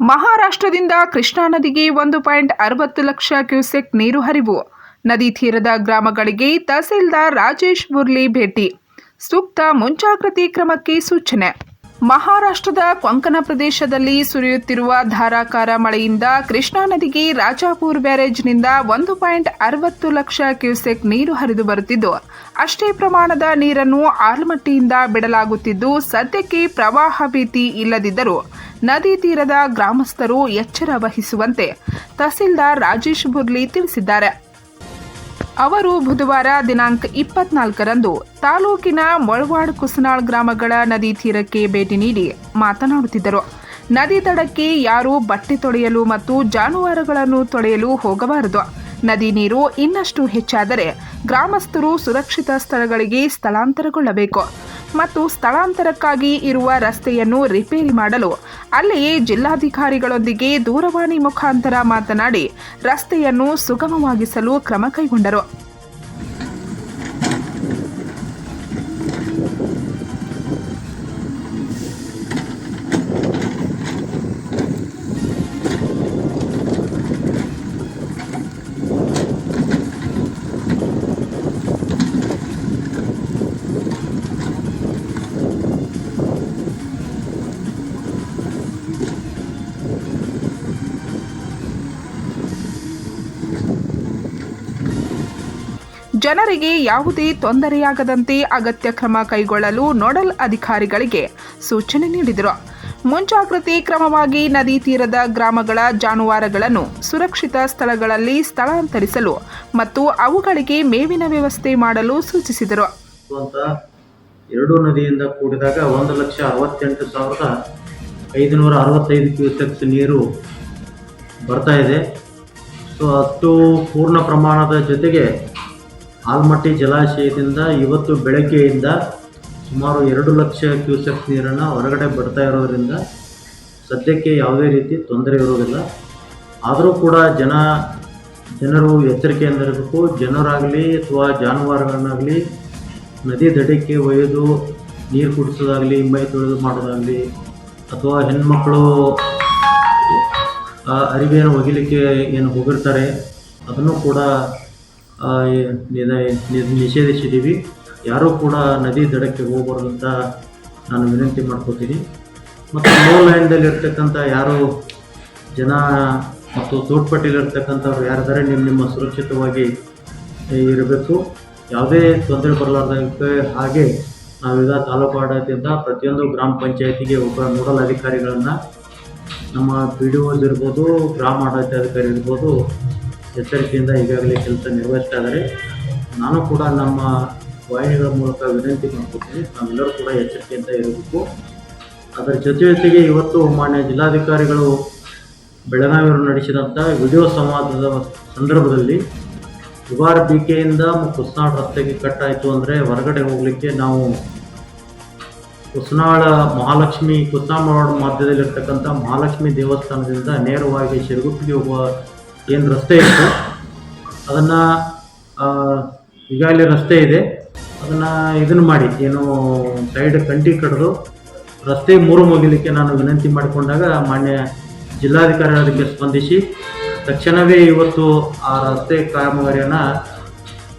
ಮಹಾರಾಷ್ಟ್ರದಿಂದ ಕೃಷ್ಣಾ ನದಿಗೆ ಒಂದು ಪಾಯಿಂಟ್ ಅರವತ್ತು ಲಕ್ಷ ಕ್ಯೂಸೆಕ್ ನೀರು ಹರಿವು. ನದಿ ತೀರದ ಗ್ರಾಮಗಳಿಗೆ ತಹಸೀಲ್ದಾರ್ ರಾಜೇಶ್ ಮುರ್ಲಿ ಭೇಟಿ. ಸೂಕ್ತ ಮುಂಜಾಗ್ರತೆ ಕ್ರಮಕ್ಕೆ ಸೂಚನೆ. ಮಹಾರಾಷ್ಟ್ರದ ಕೊಂಕಣ ಪ್ರದೇಶದಲ್ಲಿ ಸುರಿಯುತ್ತಿರುವ ಧಾರಾಕಾರ ಮಳೆಯಿಂದ ಕೃಷ್ಣಾ ನದಿಗೆ ರಾಜಾಪುರ್ ಬ್ಯಾರೇಜ್ನಿಂದ ಒಂದು ಪಾಯಿಂಟ್ ಅರವತ್ತು ಲಕ್ಷ ಕ್ಯೂಸೆಕ್ ನೀರು ಹರಿದು ಬರುತ್ತಿದ್ದು, ಅಷ್ಟೇ ಪ್ರಮಾಣದ ನೀರನ್ನು ಆಲ್ಮಟ್ಟಿಯಿಂದ ಬಿಡಲಾಗುತ್ತಿದ್ದು, ಸದ್ಯಕ್ಕೆ ಪ್ರವಾಹ ಭೀತಿ ಇಲ್ಲದಿದ್ದರೂ ನದಿ ತೀರದ ಗ್ರಾಮಸ್ಥರು ಎಚ್ಚರ ವಹಿಸುವಂತೆ ತಹಸೀಲ್ದಾರ್ ರಾಜೇಶ್ ಬುರ್ಲಿ ತಿಳಿಸಿದ್ದಾರೆ. ಅವರು ಬುಧವಾರ ದಿನಾಂಕ ಇಪ್ಪತ್ನಾಲ್ಕರಂದು ತಾಲೂಕಿನ ಮೊಳವಾಡ್ ಕುಸನಾಳ್ ಗ್ರಾಮಗಳ ನದಿ ತೀರಕ್ಕೆ ಭೇಟಿ ನೀಡಿ ಮಾತನಾಡುತ್ತಿದ್ದರು. ನದಿ ತಡಕ್ಕೆ ಯಾರೂ ಬಟ್ಟೆ ತೊಳೆಯಲು ಮತ್ತು ಜಾನುವಾರುಗಳನ್ನು ತೊಳೆಯಲು ಹೋಗಬಾರದು. ನದಿ ನೀರು ಇನ್ನಷ್ಟು ಹೆಚ್ಚಾದರೆ ಗ್ರಾಮಸ್ಥರು ಸುರಕ್ಷಿತ ಸ್ಥಳಗಳಿಗೆ ಸ್ಥಳಾಂತರಗೊಳ್ಳಬೇಕು. ಮತ್ತು ಸ್ಥಳಾಂತರಕ್ಕಾಗಿ ಇರುವ ರಸ್ತೆಯನ್ನು ರಿಪೇರಿ ಮಾಡಲು ಅಲ್ಲಿಯೇ ಜಿಲ್ಲಾಧಿಕಾರಿಗಳೊಂದಿಗೆ ದೂರವಾಣಿ ಮುಖಾಂತರ ಮಾತನಾಡಿ ರಸ್ತೆಯನ್ನು ಸುಗಮವಾಗಿಸಲು ಕ್ರಮ ಕೈಗೊಂಡರು. ಜನರಿಗೆ ಯಾವುದೇ ತೊಂದರೆಯಾಗದಂತೆ ಅಗತ್ಯ ಕ್ರಮ ಕೈಗೊಳ್ಳಲು ನೋಡಲ್ ಅಧಿಕಾರಿಗಳಿಗೆ ಸೂಚನೆ ನೀಡಿದರು. ಮುಂಜಾಗ್ರತೆ ಕ್ರಮವಾಗಿ ನದಿ ತೀರದ ಗ್ರಾಮಗಳ ಜಾನುವಾರುಗಳನ್ನು ಸುರಕ್ಷಿತ ಸ್ಥಳಗಳಲ್ಲಿ ಸ್ಥಳಾಂತರಿಸಲು ಮತ್ತು ಅವುಗಳಿಗೆ ಮೇವಿನ ವ್ಯವಸ್ಥೆ ಮಾಡಲು ಸೂಚಿಸಿದರು. ಎರಡು ನದಿಯಿಂದ ಕೂಡಿದಾಗ ಒಂದು ಲಕ್ಷ ಅರವತ್ತೆಂಟು ಸಾವಿರದ ಐದುನೂರ ಅರವತ್ತೈದು ಕ್ಯೂಸೆಕ್ಸ್ ನೀರು ಬರ್ತಾ ಇದೆ. ಸೊ ಅಷ್ಟು ಪೂರ್ಣ ಪ್ರಮಾಣದ ಜೊತೆಗೆ ಆಲ್ಮಟ್ಟಿ ಜಲಾಶಯದಿಂದ ಇವತ್ತು ಬೆಳಗ್ಗೆಯಿಂದ ಸುಮಾರು ಎರಡು ಲಕ್ಷ ಕ್ಯೂಸೆಕ್ಸ್ ನೀರನ್ನು ಹೊರಗಡೆ ಬರ್ತಾ ಇರೋದರಿಂದ ಸದ್ಯಕ್ಕೆ ಯಾವುದೇ ರೀತಿ ತೊಂದರೆ ಇರೋದಿಲ್ಲ. ಆದರೂ ಕೂಡ ಜನ ಜನರು ಎಚ್ಚರಿಕೆಯಿಂದಿರಬೇಕು ಜನರಾಗಲಿ ಅಥವಾ ಜಾನುವಾರುಗಳನ್ನಾಗಲಿ ನದಿ ದಡಕ್ಕೆ ಒಯ್ದು ನೀರು ಕುಡಿಸೋದಾಗಲಿ ಮೈ ತೊಳೆದು ಮಾಡೋದಾಗಲಿ ಅಥವಾ ಆ, ಅರಿವೆಯನ್ನು ಒಗಿಲಿಕ್ಕೆ ಏನು ಹೋಗಿರ್ತಾರೆ ಅದನ್ನು ಕೂಡ ನಿಷೇಧಿಸಿದ್ದೀವಿ ಯಾರೂ ಕೂಡ ನದಿ ದಡಕ್ಕೆ ಹೋಗಬಾರ್ದು ಅಂತ ನಾನು ವಿನಂತಿ ಮಾಡ್ಕೋತೀನಿ. ಮತ್ತು ಲೋ ಲೈನ್ದಲ್ಲಿರ್ತಕ್ಕಂಥ ಯಾರು ಜನ ಮತ್ತು ತೋಟ್ಪಟ್ಟಿಲಿರ್ತಕ್ಕಂಥವ್ರು ಯಾರಿದ್ದಾರೆ ನಿಮ್ಮ ನಿಮ್ಮ ಸುರಕ್ಷಿತವಾಗಿ ಇರಬೇಕು. ಯಾವುದೇ ತೊಂದರೆ ಬರಲಾರ್ದಕ್ಕೆ ಹಾಗೆ ನಾವೀಗ ತಾಲೂಕು ಆಡಳಿತದಿಂದ ಪ್ರತಿಯೊಂದು ಗ್ರಾಮ ಪಂಚಾಯತಿಗೆ ಒಬ್ಬ ನೋಡಲ್ ಅಧಿಕಾರಿಗಳನ್ನು ನಮ್ಮ ಪಿ ಡಿ ಓಸ್ ಇರ್ಬೋದು, ಗ್ರಾಮ ಆಡಳಿತಾಧಿಕಾರಿ ಇರ್ಬೋದು ಎಚ್ಚರಿಕೆಯಿಂದ ಈಗಾಗಲೇ ಕೆಲಸ ನಿರ್ವಹಿಸ್ತಾ ಇದ್ದಾರೆ. ನಾನು ಕೂಡ ನಮ್ಮ ವಾಹಿನಿಗಳ ಮೂಲಕ ವಿನಂತಿ ಮಾಡ್ಕೊತೀನಿ. ನಾವೆಲ್ಲರೂ ಕೂಡ ಎಚ್ಚರಿಕೆಯಿಂದ ಇರಬೇಕು. ಅದರ ಜೊತೆ ಜೊತೆಗೆ ಇವತ್ತು ಮಾನ್ಯ ಜಿಲ್ಲಾಧಿಕಾರಿಗಳು ಬೆಳಗಾವಿಯವರು ನಡೆಸಿದಂಥ ವಿಡಿಯೋ ಸಂವಾದದ ಸಂದರ್ಭದಲ್ಲಿ ಯುವಾರ್ ಬಿ ಕೆಯಿಂದ ಕುಸ್ನಾಳ್ ರಸ್ತೆಗೆ ಕಟ್ಟಾಯಿತು ಅಂದರೆ ಹೊರಗಡೆ ಹೋಗಲಿಕ್ಕೆ ನಾವು ಕುಸ್ನಾಳ ಮಹಾಲಕ್ಷ್ಮಿ, ಕುಸ್ನಾಳ ಮಧ್ಯದಲ್ಲಿರ್ತಕ್ಕಂಥ ಮಹಾಲಕ್ಷ್ಮಿ ದೇವಸ್ಥಾನದಿಂದ ನೇರವಾಗಿ ಶಿರಗುಪ್ಪಿಗೆ ಹೋಗುವ ಏನು ರಸ್ತೆ ಇತ್ತು. ಅದನ್ನು ಈಗಾಗಲೇ ರಸ್ತೆ ಇದೆ. ಅದನ್ನು ಇದನ್ನು ಮಾಡಿ, ಏನು ಸೈಡ್ ಕಂಟಿ ಕಡಿದು ರಸ್ತೆ ಮೂರು ಮುಗಿಲಿಕ್ಕೆ ನಾನು ವಿನಂತಿ ಮಾಡಿಕೊಂಡಾಗ ಮಾನ್ಯ ಜಿಲ್ಲಾಧಿಕಾರಿ ಅದಕ್ಕೆ ಸ್ಪಂದಿಸಿ, ತಕ್ಷಣವೇ ಇವತ್ತು ಆ ರಸ್ತೆ ಕಾಮಗಾರಿಯನ್ನು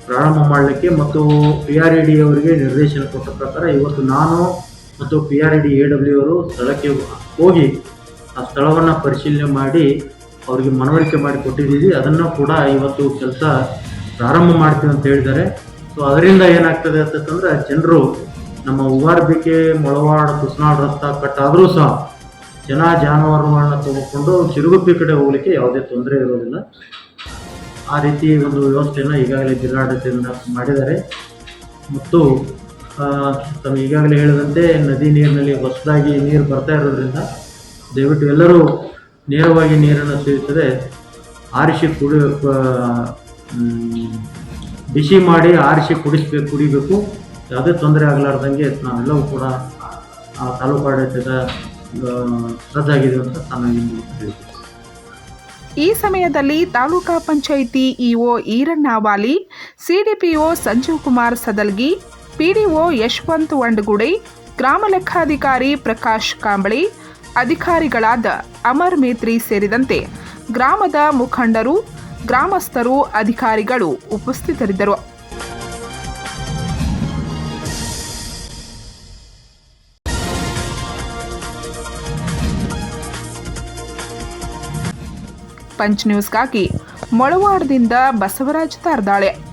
ಪ್ರಾರಂಭ ಮಾಡಲಿಕ್ಕೆ ಮತ್ತು ಪಿ ಆರ್ ಇ ಡಿ ಅವರಿಗೆ ನಿರ್ದೇಶನ ಕೊಟ್ಟ ಪ್ರಕಾರ ಇವತ್ತು ನಾನು ಮತ್ತು P R E D A W ಅವರು ಸ್ಥಳಕ್ಕೆ ಹೋಗಿ, ಆ ಸ್ಥಳವನ್ನು ಪರಿಶೀಲನೆ ಮಾಡಿ ಅವರಿಗೆ ಮನವರಿಕೆ ಮಾಡಿ ಕೊಟ್ಟಿದ್ದೀವಿ. ಅದನ್ನು ಕೂಡ ಇವತ್ತು ಕೆಲಸ ಪ್ರಾರಂಭ ಮಾಡ್ತೀವಿ ಅಂತ ಹೇಳಿದ್ದಾರೆ. ಸೊ ಅದರಿಂದ ಏನಾಗ್ತದೆ ಅಂತಂದ್ರೆ ಜನರು ನಮ್ಮ ಉಗಾರ್ಬಿಕೆ ಮೊಳವಾಡ, ಕುಸ್ನಾಳ್ ರಸ್ತೆ ಕಟ್ಟಾದರೂ ಸಹ ಜನ ಜಾನುವಾರುಗಳನ್ನ ತೆಗೆದುಕೊಂಡು ಚಿರುಗುಪ್ಪಿ ಕಡೆ ಹೋಗಲಿಕ್ಕೆ ಯಾವುದೇ ತೊಂದರೆ ಇರೋದಿಲ್ಲ. ಆ ರೀತಿ ಒಂದು ವ್ಯವಸ್ಥೆಯನ್ನು ಈಗಾಗಲೇ ಜಿಲ್ಲಾಡಳಿತದಿಂದ ಮಾಡಿದ್ದಾರೆ. ಮತ್ತು ತಮ್ಮ ಈಗಾಗಲೇ ಹೇಳಿದಂತೆ ನದಿ ನೀರಿನಲ್ಲಿ ಹೊಸದಾಗಿ ನೀರು ಬರ್ತಾ ಇರೋದ್ರಿಂದ ದಯವಿಟ್ಟು ಎಲ್ಲರೂ ನೇರವಾಗಿ ನೀರನ್ನು ಸೇವಿಸದೆ ಆರಿಸಿ ಕುಡಿ ಬಿಸಿ ಮಾಡಿ ಆರಿಸಿ ಕುಡಿಸ್ಬೇಕು, ಕುಡಿಬೇಕು. ಯಾವುದೇ ತೊಂದರೆ ಆಗಲಾರ್ದಂಗೆ ನಾವೆಲ್ಲವೂ ಕೂಡ ಆ ತಾಲೂಕು ಆಡಳಿತದ ರದ್ದಾಗಿದೆ ಅಂತ ನಾನು ಮೂಲಕ ಹೇಳ್ತೀನಿ. ಈ ಸಮಯದಲ್ಲಿ taluka panchayat EO Erannavali CDPO Sanjeev Kumar Sadalgi, PDO Yashwant Vandagude, ಗ್ರಾಮ ಲೆಕ್ಕಾಧಿಕಾರಿ ಪ್ರಕಾಶ್ ಕಾಂಬಳಿ ಅಧಿಕಾರಿಗಳಾದ ಅಮರ್ ಮೇತ್ರಿ ಸೇರಿದಂತೆ ಗ್ರಾಮದ ಮುಖಂಡರು ಗ್ರಾಮಸ್ಥರು ಅಧಿಕಾರಿಗಳು ಉಪಸ್ಥಿತರಿದ್ದರು. ಪಂಚ್ ನ್ಯೂಸ್ಗಾಗಿ ಮೊಳವಾಡದಿಂದ ಬಸವರಾಜ್ ತಾರ್ದಾಳೆ.